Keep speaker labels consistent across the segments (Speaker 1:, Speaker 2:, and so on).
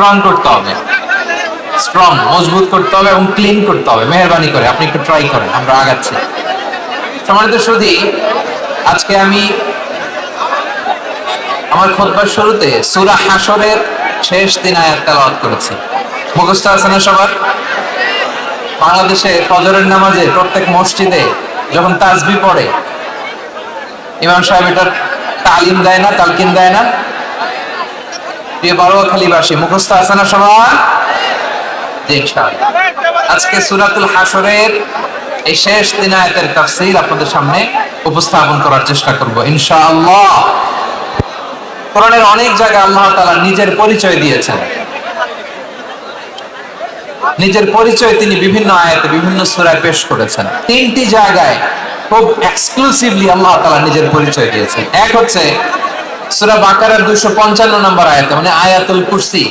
Speaker 1: Strong করতে হবে strong মজবুত করতে হবে এবং ক্লিন করতে হবে মেহরবানি করে আপনি একটু ট্রাই করেন আমরা আগাচ্ছি সমানিত সুদী আজকে আমি আমার খোদবার শুরুতে সুরা হাসরের শেষ দিন আয়াত তেলাওয়াত করেছি মুখস্থ আছে না সবার বাংলাদেশে ফজরের নামাজে প্রত্যেক মসজিদে যখন তাজবি পড়ে ইমাম সাহেব এটার তালিম দেয় না তালকিন দেয় না প্রিয় বড়খালীবাসী মুখস্থ আছে না সবার আজকে সুরাতুল হাসরের এই শেষ দিন আয়াতের তাফসীর আপনাদের সামনে উপস্থাপন করার চেষ্টা করব ইনশাআল্লাহ কোরআনের অনেক জায়গায় আল্লাহ তালা নিজের পরিচয় দিয়েছেন নিজের পরিচয় তিনি বিভিন্ন আয়াতে বিভিন্ন সুরায় পেশ করেছেন তিনটি জায়গায় খুব এক্সক্লুসিভলি আল্লাহ তালা নিজের পরিচয় দিয়েছেন এক হচ্ছে সুরা বাকারের দুশো পঞ্চান্ন নম্বর আয়াত মানে আয়াতুল কুরসি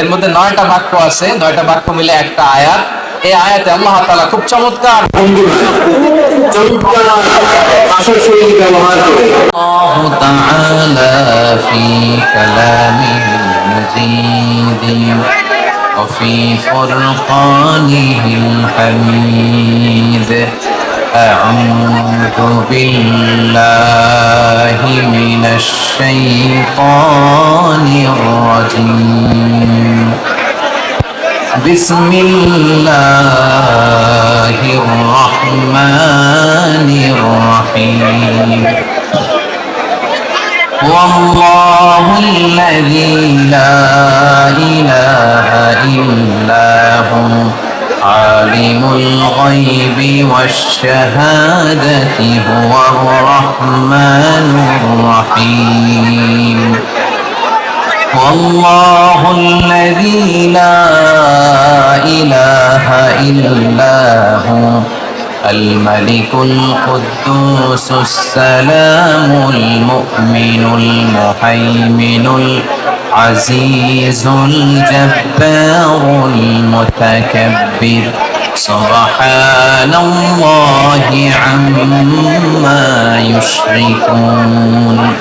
Speaker 1: এর মধ্যে নয়টা বাক্য আছে নয়টা বাক্য মিলে একটা আয়াত এই আয়াতে আল্লাহ তালা খুব চমৎকার
Speaker 2: وفي فرقانه الحميد أعوذ بالله من الشيطان الرجيم بسم الله الرحمن الرحيم والله الذي لا إله إلا هو عالم الغيب والشهادة هو الرحمن الرحيم والله الذي لا إله إلا هو الملك القدوس السلام المؤمن المهيمن عزيز الجبار المتكبر سبحان الله عما يشركون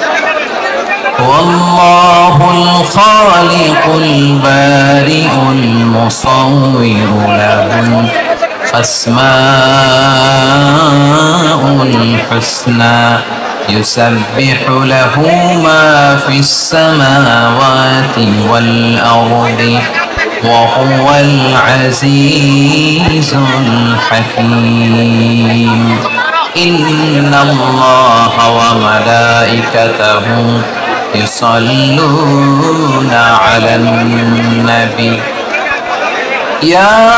Speaker 2: والله الخالق البارئ المصور له الأسماء الحسنى يسبح له ما في السماوات والأرض وهو العزيز الحكيم إن الله وملائكته يصلون على النبي يا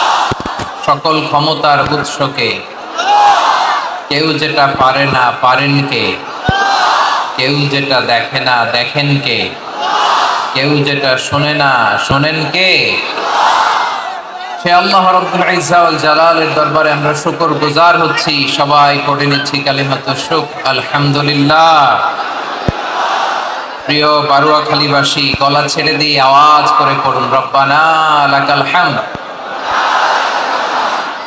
Speaker 1: সকল ক্ষমতার উৎসকে কেউ যেটা পারে না পারেন কে কেউ যেটা দেখে না দেখেন কে কেউ যেটা শোনে না শোনেন কে জালালের দরবারে আমরা শুকর গুজার হচ্ছি সবাই নিচ্ছি প্রিয় বারুয়াখালীবাসী গলা ছেড়ে দিয়ে আওয়াজ করে পড়ুন রব্বানা লাকাল হামদ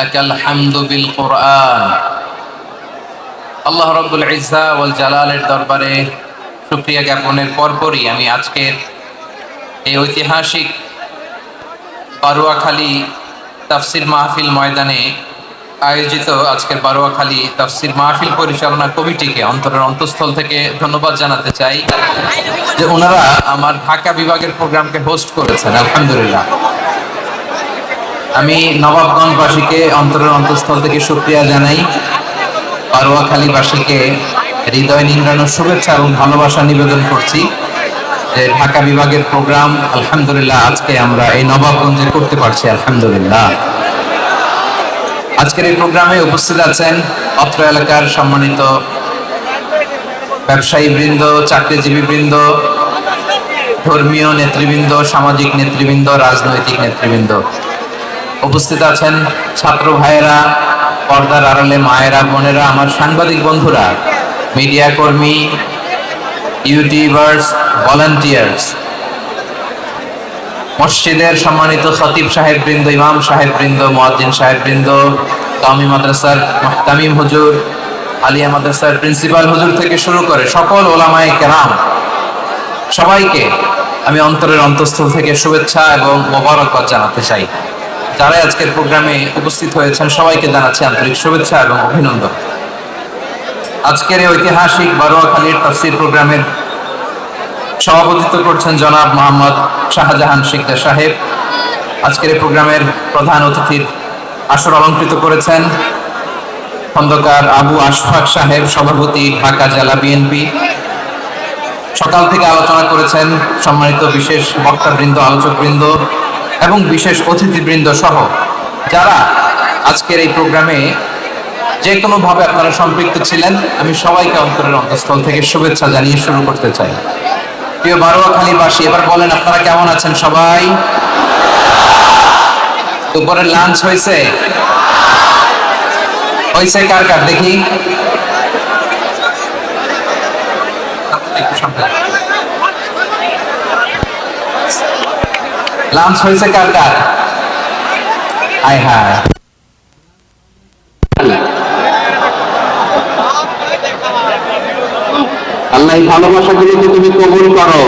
Speaker 1: আল্লাহ রব্বুল ইসা ওয়াল জালালের দরবারে সুপ্রিয়া জ্ঞাপনের পরপরই আমি আজকের এই ঐতিহাসিক বারুয়াখালী তাফসির মাহফিল ময়দানে আয়োজিত আজকের বারোয়াখালী তাফসির মাহফিল পরিচালনা কমিটিকে অন্তরের অন্তঃস্থল থেকে ধন্যবাদ জানাতে চাই যে ওনারা আমার ঢাকা বিভাগের প্রোগ্রামকে হোস্ট করেছেন আলহামদুলিল্লাহ আমি নবাবগঞ্জবাসীকে অন্তরের অন্তঃস্থল থেকে সুপ্রিয়া জানাই পারোয়াখালীবাসীকে হৃদয় নিন্দানোর শুভেচ্ছা এবং ভালোবাসা নিবেদন করছি যে ঢাকা বিভাগের প্রোগ্রাম আলহামদুলিল্লাহ আজকে আমরা এই নবাবগঞ্জে করতে পারছি আলহামদুলিল্লাহ আজকের এই প্রোগ্রামে উপস্থিত আছেন অত্র এলাকার সম্মানিত ব্যবসায়ী বৃন্দ চাকরিজীবী বৃন্দ ধর্মীয় নেতৃবৃন্দ সামাজিক নেতৃবৃন্দ রাজনৈতিক নেতৃবৃন্দ উপস্থিত আছেন ছাত্র ভাইয়েরা পর্দার আড়ালে মায়েরা বোনেরা আমার সাংবাদিক বন্ধুরা মিডিয়া কর্মী ইউটিউবার্স ভলান্টিয়ার্স মসজিদের সম্মানিত সাহেব সাহেববৃন্দ ইমাম সাহেববৃন্দ মোয়াজ্জিন সাহেববৃন্দ তামি মাদ্রাসার তামিম হুজুর আলিয়া মাদ্রাসার প্রিন্সিপাল হুজুর থেকে শুরু করে সকল ওলামায় কেরাম সবাইকে আমি অন্তরের অন্তঃস্থল থেকে শুভেচ্ছা এবং মোবারকবাদ জানাতে চাই যারাই আজকের প্রোগ্রামে উপস্থিত হয়েছেন সবাইকে জানাচ্ছি আন্তরিক শুভেচ্ছা এবং অভিনন্দন আজকের এই ঐতিহাসিক বারোয়াখালীর তফসির প্রোগ্রামের সভাপতিত্ব করছেন জনাব মোহাম্মদ শাহজাহান শিকদার সাহেব আজকের এই প্রোগ্রামের প্রধান অতিথির আসর অলঙ্কৃত করেছেন খন্দকার আবু আশফাক সাহেব সভাপতি ঢাকা জেলা বিএনপি সকাল থেকে আলোচনা করেছেন সম্মানিত বিশেষ বক্তাবৃন্দ আলোচকবৃন্দ এবং বিশেষ অতিথিবৃন্দ সহ যারা আজকের এই প্রোগ্রামে যে কোনোভাবে আপনারা সম্পৃক্ত ছিলেন আমি সবাইকে অন্তরের অন্তঃস্থল থেকে শুভেচ্ছা জানিয়ে শুরু করতে চাই প্রিয় বারোয়াখালীবাসী এবার বলেন আপনারা কেমন আছেন সবাই দুপুরে লাঞ্চ হয়েছে হয়েছে কার কার দেখি একটু লাঞ্চ হয়েছে কার কার আয় হায় আল্লাহ তুমি কবুল করো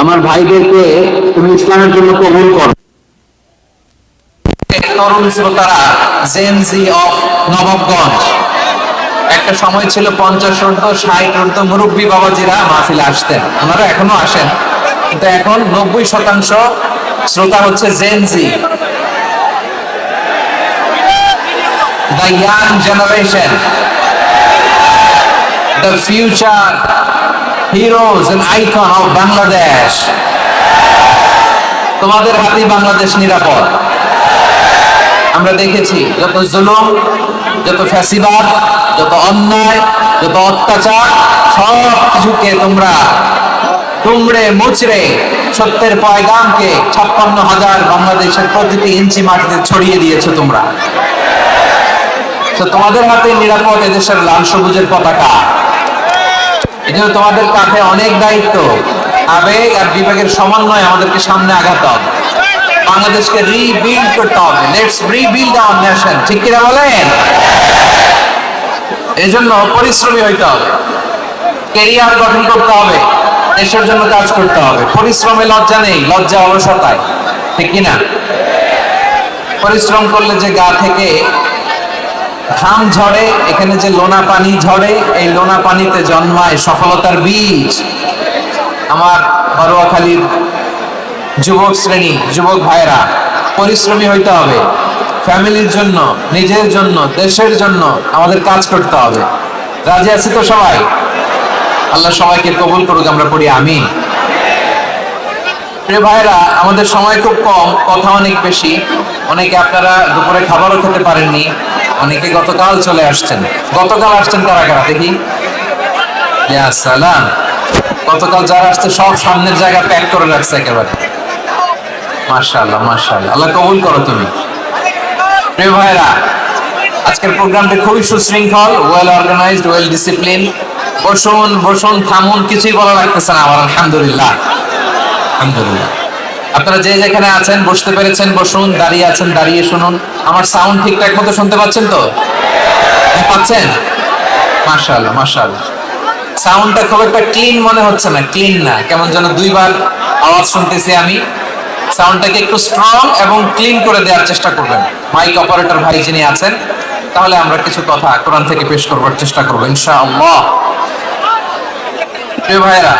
Speaker 1: আমার ভাইদেরকে তুমি ইসলামের জন্য কবুল করো তরুণ তারা জেনজি অফ নবাবগঞ্জ একটা সময় ছিল পঞ্চাশ ঊর্ধ্ব ষাট ঊর্ধ্ব মুরব্বী বাবাজিরা মাহফিলে আসতেন আমারও এখনো আসেন কিন্তু এখন নব্বই শতাংশ শ্রোতা হচ্ছে Gen Z the young generation the future heroes and icon of Bangladesh তোমাদের হাতেই বাংলাদেশ নিরাপদ আমরা দেখেছি যত জুলুম যত ফ্যাসিবাদ যত অন্যায় যত অত্যাচার সব কিছুকে তোমরা দুমড়ে মুচড়ে সত্যের পয়গামকে ছাপ্পান্ন হাজার বাংলাদেশের প্রতিটি ইঞ্চি মাটিতে ছড়িয়ে দিয়েছো তোমরা তো তোমাদের হাতে নিরাপদ এদেশের লাল সবুজের পতাকা এজন্য তোমাদের কাঁধে অনেক দায়িত্ব আবেগ আর বিবেকের সমন্বয় আমাদেরকে সামনে আঘাত হবে বাংলাদেশকে রিবিল্ড করতে হবে লেটস রিবিল্ড আওয়ার নেশন ঠিক কিনা বলেন এজন্য পরিশ্রমী হইতে হবে কেরিয়ার গঠন করতে হবে দেশের জন্য কাজ করতে হবে পরিশ্রমে লজ্জা নেই লজ্জা অলসতায় ঠিক না পরিশ্রম করলে যে গা থেকে ঘাম ঝরে এখানে যে লোনা পানি ঝরে এই লোনা পানিতে জন্মায় সফলতার বীজ আমার বড়ুয়াখালীর যুবক শ্রেণী যুবক ভাইরা পরিশ্রমী হইতে হবে ফ্যামিলির জন্য নিজের জন্য দেশের জন্য আমাদের কাজ করতে হবে রাজি আছি তো সবাই আল্লাহ সবাইকে কবুল করুক আমরা পড়ি আমি ভাইরা আমাদের সময় খুব কম কথা অনেক বেশি অনেকে আপনারা দুপুরে খাবারও খেতে পারেননি অনেকে গতকাল চলে আসছেন গতকাল আসছেন কারা কারা দেখি গতকাল যারা আসছে সব সামনের জায়গা প্যাক করে রাখছে একেবারে মার্শাল্লাহ মার্শাল্লাহ আল্লাহ কবুল করো তুমি প্রিয় ভাইরা আজকের প্রোগ্রামটা খুবই সুশৃঙ্খল ওয়েল অর্গানাইজড ওয়েল ডিসিপ্লিন বসুন বসুন থামুন কিছুই বলা লাগতেছে না আমার আলহামদুলিল্লাহ আলহামদুলিল্লাহ আপনারা যে যেখানে আছেন বসতে পেরেছেন বসুন দাঁড়িয়ে আছেন দাঁড়িয়ে শুনুন আমার সাউন্ড ঠিকঠাক মতো শুনতে পাচ্ছেন তো হ্যাঁ, পাচ্ছেন মাশাল মাশাল সাউন্ডটা খুব একটা ক্লিন মনে হচ্ছে না ক্লিন না কেমন যেন দুইবার আওয়াজ শুনতেছি আমি সাউন্ডটাকে একটু স্ট্রং এবং ক্লিন করে দেওয়ার চেষ্টা করবেন মাইক অপারেটর ভাই যিনি আছেন তাহলে আমরা কিছু কথা কোরআন থেকে পেশ করবার চেষ্টা করবো ভাইরা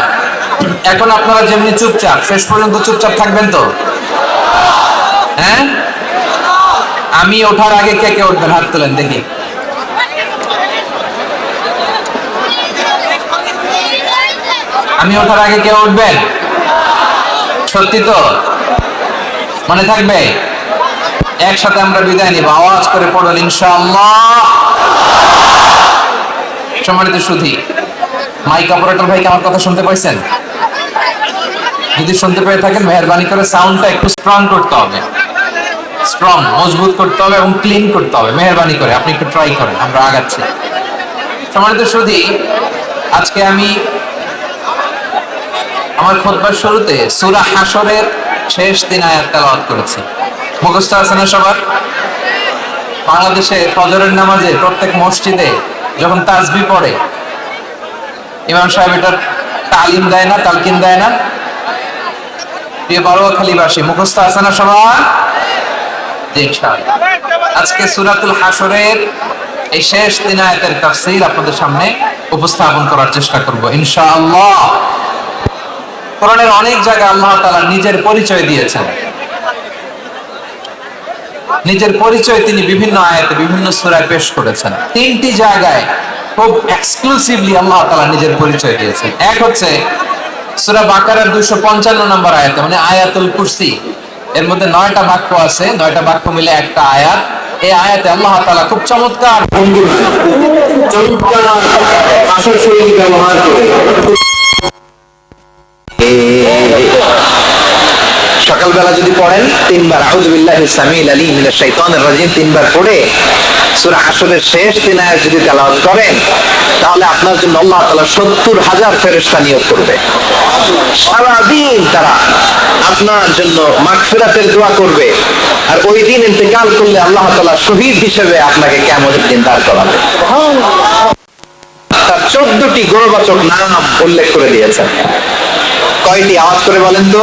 Speaker 1: এখন আপনারা যেমনি চুপচাপ শেষ পর্যন্ত চুপচাপ থাকবেন তো হ্যাঁ আমি ওঠার আগে কে কে উঠবেন হাত তোলেন দেখি আমি ওঠার আগে কে উঠবেন সত্যি তো মনে থাকবে একসাথে আমরা বিদায় নিব আওয়াজ করে পড়ুন ইনশাআল্লাহ সম্মানিত সুধি মাইক অপারেটর ভাইকে আমার কথা শুনতে পাইছেন যদি শুনতে পেয়ে থাকেন মেহরবানি করে সাউন্ডটা একটু স্ট্রং করতে হবে স্ট্রং মজবুত করতে হবে এবং ক্লিন করতে হবে মেহরবানি করে আপনি একটু ট্রাই করেন আমরা আগাচ্ছি সম্মানিত সুধি আজকে আমি আমার খোদবার শুরুতে সুরা হাসরের শেষ দিন আয়াত তেলাওয়াত করেছি মুখস্থ আছে না সবার বাংলাদেশে ফজরের নামাজে প্রত্যেক মসজিদে যখন তাজবি পড়ে ইমাম সাহেব তালিম দেয় না তালকিন দেয় না প্রিয় মুখস্থ আছে না সবার আজকে সুরাতুল হাসরের এই শেষ দিন আয়াতের আপনাদের সামনে উপস্থাপন করার চেষ্টা করব ইনশাআল্লাহ কোরআনের অনেক জায়গায় আল্লাহ তালা নিজের পরিচয় দিয়েছেন নিজের পরিচয় তিনি বিভিন্ন আয়াতে বিভিন্ন সুরায় পেশ করেছেন তিনটি জায়গায় খুব এক্সক্লুসিভলি আল্লাহ তালা নিজের পরিচয় দিয়েছেন এক হচ্ছে সুরা বাকারের দুইশো পঞ্চান্ন নম্বর আয়াত মানে আয়াতুল কুর্সি এর মধ্যে নয়টা বাক্য আছে নয়টা বাক্য মিলে একটা আয়াত এই আয়াতে আল্লাহ তালা খুব চমৎকার
Speaker 3: চমৎকার ব্যবহার করে
Speaker 1: সকালবেলা যদি পড়েন তিনবার আউজবিল্লাহ সামিল আলী মিনা শৈতানের রাজিম তিনবার পড়ে সুরা আসরের শেষ তিন আয়াত যদি তেলাওয়াত করেন তাহলে আপনার জন্য আল্লাহ তালা সত্তর হাজার ফেরেস্তা নিয়োগ করবে সারাদিন তারা আপনার জন্য মাকফিরাতের দোয়া করবে আর ওই দিন ইন্তেকাল করলে আল্লাহ তালা শহীদ হিসেবে আপনাকে কেমন দিন দাঁড় করাবে তার 14টি গৌরবাচক নাম উল্লেখ করে দিয়েছেন কয়টি আওয়াজ করে বলেন তো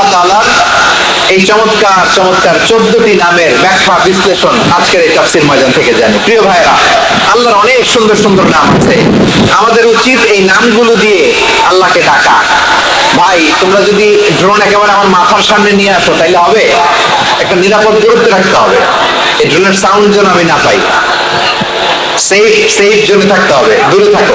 Speaker 1: আল্লাহ তালার এই চমৎকার চমৎকার চোদ্দটি নামের ব্যাখ্যা বিশ্লেষণ আজকের এই তাফসির ময়দান থেকে জানি প্রিয় ভাইরা আল্লাহর অনেক সুন্দর সুন্দর নাম আছে আমাদের উচিত এই নামগুলো দিয়ে আল্লাহকে ডাকা ভাই তোমরা যদি ড্রোন একেবারে আমার মাথার সামনে নিয়ে আসো তাইলে হবে একটা নিরাপদ দূরত্বে রাখতে হবে এই ড্রোনের সাউন্ড যেন আমি না পাই সেফ সেফ জন্য থাকতে হবে দূরে থাকো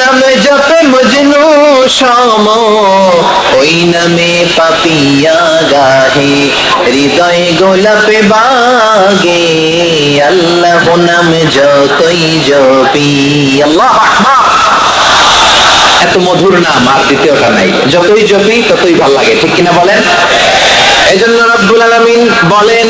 Speaker 2: নামে জপে মজনু শাম ওই নামে পাপিয়া গাহে হৃদয় গোলাপে বাগে আল্লাহ নাম যতই জপি আল্লাহ
Speaker 1: এত মধুর নাম আর দ্বিতীয়টা নাই যতই জপি ততই ভাল লাগে ঠিক কিনা বলেন
Speaker 2: এজন্য রব্দুল আলমিন বলেন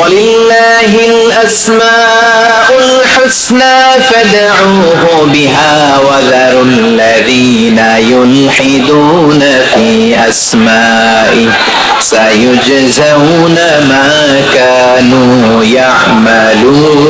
Speaker 2: ولله الأسماء الحسنى فادعوه بها وذروا الذين يلحدون في أسمائه سيجزون ما كانوا يعملون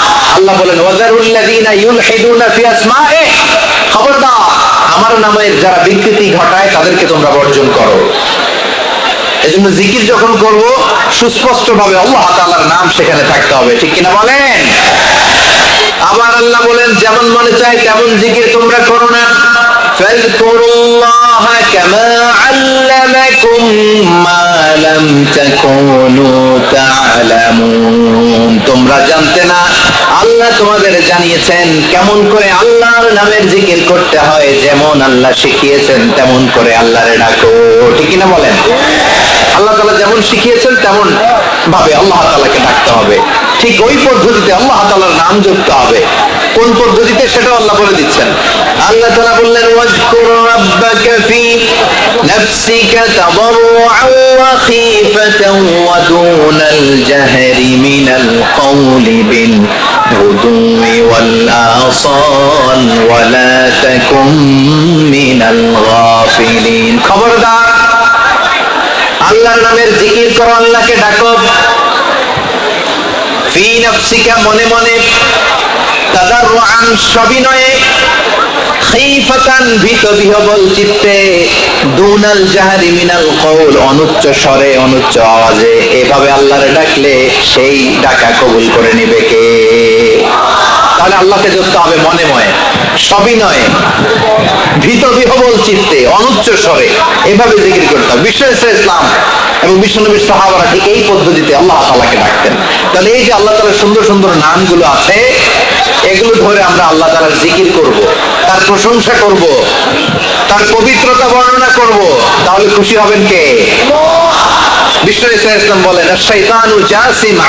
Speaker 1: আল্লাহ বলেন খবরদার আমার নামের যারা বিকৃতি ঘটায় তাদেরকে তোমরা বর্জন করো এই জন্য জিকির যখন করবো সুস্পষ্ট ভাবে আল্লাহ তাআলার নাম সেখানে থাকতে হবে ঠিক কিনা বলেন আবার আল্লাহ বলেন যেমন মনে চায় তেমন জিকির তোমরা করো না فاذكروا الله كما علمكم ما لم تكونوا تعلمون তোমরা জানতে না আল্লাহ তোমাদের জানিয়েছেন কেমন করে আল্লাহর নামের জিকির করতে হয় যেমন আল্লাহ শিখিয়েছেন তেমন করে আল্লাহরে ডাকো ঠিক না বলেন আল্লাহ তালা যেমন শিখিয়েছেন তেমন ভাবে আল্লাহ তালাকে ডাকতে হবে ঠিক ওই পদ্ধতিতে আল্লাহ তালার নাম যুক্ত হবে কোন পদ্ধতিতে সেটা আল্লাহ বলে দিচ্ছেন আল্লাহ তালা বললেন ওয়াজকুর রাব্বাকা ফি নাফসিকা তাদাররুআন ওয়া খিফাতান ওয়া দুনাল জাহরি মিনাল কওলি বিল غدو والآصال ولا تكن من الغافلين خبردار আল্লাহর নামের জিকির করো আল্লাহকে ডাকো মনে মনে তাদাররুআন সবিনয়ে খাইফাতান চিত্তে দুনাল জাহরি মিনাল কওল অনুচ্চ স্বরে অনুচ্চ আওয়াজে এভাবে আল্লাহরে ডাকলে সেই ডাকা কবুল করে নেবে কে তাহলে আল্লাহকে ধরতে হবে মনে মনে সবই নয় ভীত বিহবল চিত্তে অনুচ্চ স্বরে এভাবে জিকির করতে হবে বিশ্ব ইসলাম এবং বিশ্বনবীর সাহাবারা ঠিক এই পদ্ধতিতে আল্লাহ তালাকে ডাকতেন তাহলে এই যে আল্লাহ তালার সুন্দর সুন্দর নামগুলো আছে এগুলো ধরে আমরা আল্লাহ তালার জিকির করব। তার প্রশংসা করব। তার পবিত্রতা বর্ণনা করব। তাহলে খুশি হবেন কে বিশ্ব ইসলাম বলেন শৈতানু জাসিম